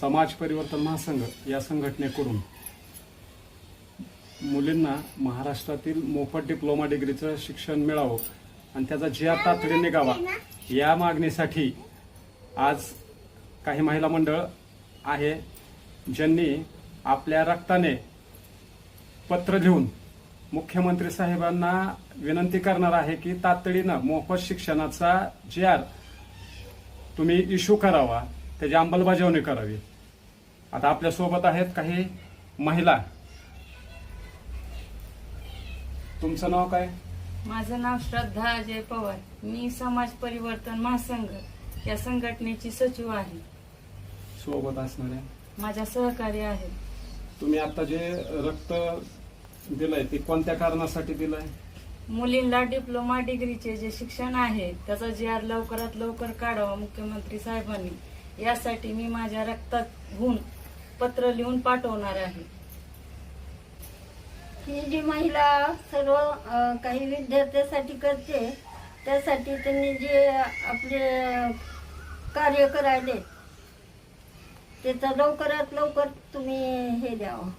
समाज परिवर्तन महासंघ या संघटनेकडून मुलींना महाराष्ट्रातील मोफत डिप्लोमा डिग्रीचं शिक्षण मिळावं आणि त्याचा जी आर तातडीने निघावा या मागणीसाठी आज काही महिला मंडळ आहे ज्यांनी आपल्या रक्ताने पत्र लिहून मुख्यमंत्री साहेबांना विनंती करणार आहे की तातडीनं मोफत शिक्षणाचा जी आर तुम्ही इश्यू करावा. त्याची अंमलबजावणी करावी. आता आपल्यासोबत आहेत काही महिला. तुमचं नाव काय? माझं नाव श्रद्धा अजय पवार. मी समाज परिवर्तन महासंघ या संघटनेची सचिव आहे. सोबत असणाऱ्या? माझ्या सहकारी आहेत. तुम्ही आता जे रक्त दिलंय ते कोणत्या कारणासाठी दिलंय? मुलींना डिप्लोमा डिग्रीचे जे शिक्षण आहे त्याचा जी आर लवकरात लवकर काढावा मुख्यमंत्री साहेबांनी यासाठी मी माझ्या रक्तात गुण पत्र लिहून पाठवणार आहे. ही जी महिला सर्व अ, काही विद्यार्थ्यासाठी करते त्यासाठी त्यांनी जे आपले कार्य करायले त्याचा लवकरात लवकर तुम्ही हे द्यावं.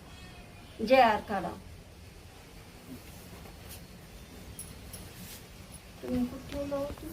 जे आर काढा तुम्ही कुठे लावतो?